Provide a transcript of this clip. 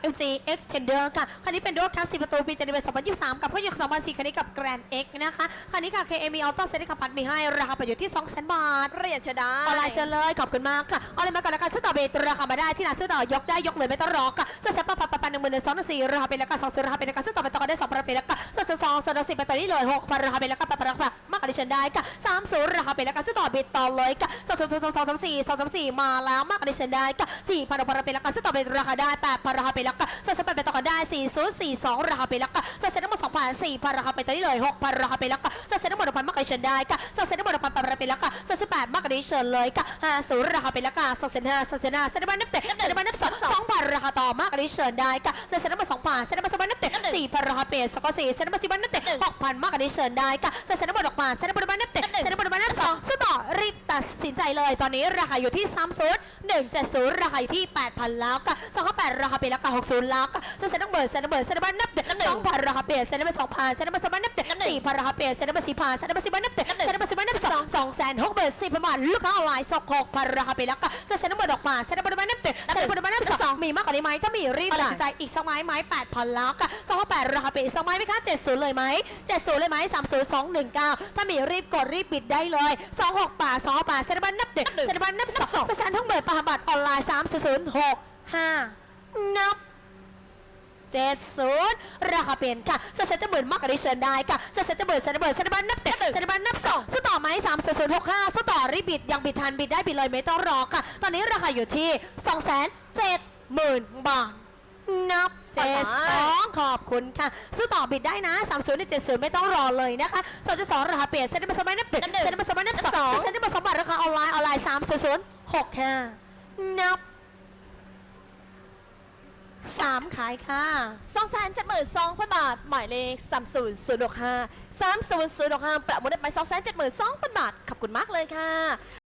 ับ MG X Tender ค่ะ คันนี้เป็นรถทั้ง4ประตูปีเจนเว2023 กับเครื่องยนต์2004คันนี้กับ Grand X นะคะ คันนี้ค่ะ KME Auto Set ขับปัดมีให้ ราคาประอยู่ที่ 200,000 บาท เรียนเชญได้ออนไลน์เชิญเลย ขอบคุณมากค่ะ ออนไลน์มาก่อนนะคะซื้อต่อเบรราคามาได้ที่ร้านซื้อต่อยกได้ยกเลยไม่ต้องรอค่ะซื้อเซ็ตปะปะปะปะหนึ่งหมื่นหนึ่งสองหนึ่งสี่ราคาเป็นราคาสองซื้อราคาเป็นราคาซื้อต่อไปต่อได้สองพันเป็นราคาซื้อต่อสองซื้อต่อสี่ไปต่อนี้เลยหกพันราคาเป็นราคาปะปะราคามากกว่าที่ฉันได้ค่ะสามศูนย์ราคาเป็นราคาซื้อต่อเบรต่อเลยค่ะสองสองสองสองสองสี่สองสามสี่มาแล้วมากกว่าที่ฉันได้ค่ะสี่พันราคาเป็นราคาซื้อต่อเบรราคาได้แปดพันราคาเป็นราคาซื้อเซ็ตไปต่อกันได้สี่ศูนย์สี่สองราคาเป็นราคาซื้อเซ็ตทั้งหมดสองพันสี่พันราคาเป็นต่อนี้เลยหกพันราคาเป็นราคาซื้อเซ็ตทั้งหมดหกพันมากกว่าที่ฉันได้ค่ะซื้อเซ็ตทั้งหมดหกพันปะปะเป็นราคาซื้อสิบแปดมากกว่าที่ฉันเลยค่ะห้าศูนย์ราคาเป็นราคาสองเซ็นห้าสองเซ็นห้าเซ็นบ้านนับเตะเซ็นบ้านนับสองสองพันราคาต่อมากกว่าที่ฉันได้ค่ะซื้อเซ็นทั้งหมดสองพันเซ็นทั้งหมดสองพันนับเตะสี่พันราคาเปลี่ยนสกอร์สี่เซ็นทั้งหมดสี่พันนับเตะหกพันมากกว่าที่ฉันได้ค่ะซื้อเซ็นทั้งหมดออกมาเซ็นทั้งหมดบ้านนับเตะเซ็นทั้งหมดบ้านนับ เลยตอนนี้ราคาอยู่ที่สามศูนย์หนึ่งเจ็ดศูนย์ราคาอยู่ที่แปดพันแล้วค่ะสองพันแปดราคาเปลี่ยนราคาหกศูนย์แล้วค่ะซื้อเซ็นทั้งหมดเซ็นทั้งหมดเซ็นทั้งหมดนับเตะสองพันราคาเปลี่ยนเซ็นทั้งหมดสองพันเซ็นทั้งหมดสองพันนับเตะสี่พันราคาเปลี่ยนเซ็นทั้งหมดสี่พันเซ็นทั้งหมดสี่พันนับเตะเซ็นทั้งหมดสี่พันนับสองสองแสนหกหมื่นสี่พันบาทลูกค้าออนไลน์สองหกพันราคาเปลี่ยนแล้วค่ะซื้อเซ็นทั้งหมดออกมาเซ็นทั้งหมดบ้านนับเตะเซ็นทั้งหมดบ้านนับสอง มีมากกว่านี้ไหมถ้ามีรีบตัดสินใจอีกสักไม้ไม้แปดพันแล้วค่ะสองพันแปดราคาเปลี่ยนอีกสักไม้ไหมคะเจ็ดศูนย์เลยไหมเจ็ดศูนย์เลยไหมสามศูนย์สองหนึ่งเก้าถ้ามีรีบกดรีบปิดได้เลยสองหกแปดสองหกแปดเซ็นทั้งหมดนับเตะเซ็นทั้งหมดนับสองเซ็นทั้งหมดประบัตรออนไลน์สามศูนย์หกห้านับเจ็ดศูนย์ราคาเปลี่ยนค่ะสเซ็ตจะหมื่นมากกว่าที่เชิญได้ค่ะสเซ็ตจะหมื่นเซ็นเบอร์เซ็นบันนับเตะเซ็นบันนับสองสต่อไหมสามศูนย์หกห้าสต่อรีบบิดยังบิดทันบิดได้บิดเลยไม่ต้องรอค่ะ ตอนนี้ราคาอยู่ที่สองแสนเจ็ด หมื่นบาท นับเจ็ดสองขอบคุณค่ะ ซื้อต่อบิดได้นะสามศูนย์เจ็ดศูนย์ไม่ต้องรอเลยนะคะสองจุดสองราคาเปลี่ยนเซ็นบันสมัยนับเตะเซ็นบันสมัยนับสองเซ็นบันสมบัติราคาออนไลน์ออนไลน์สามศูนย์หกห้านับสามขายค่ะสองแสนเจ็ดหมื่นสองพันบาท หมายเลขสามศูนย์ศูนย์หกห้าสามศูนย์ศูนย์หกห้าประมูลได้ไปสองแสนเจ็ดหมื่นสองพันบาท ขอบคุณมากเลยค่ะ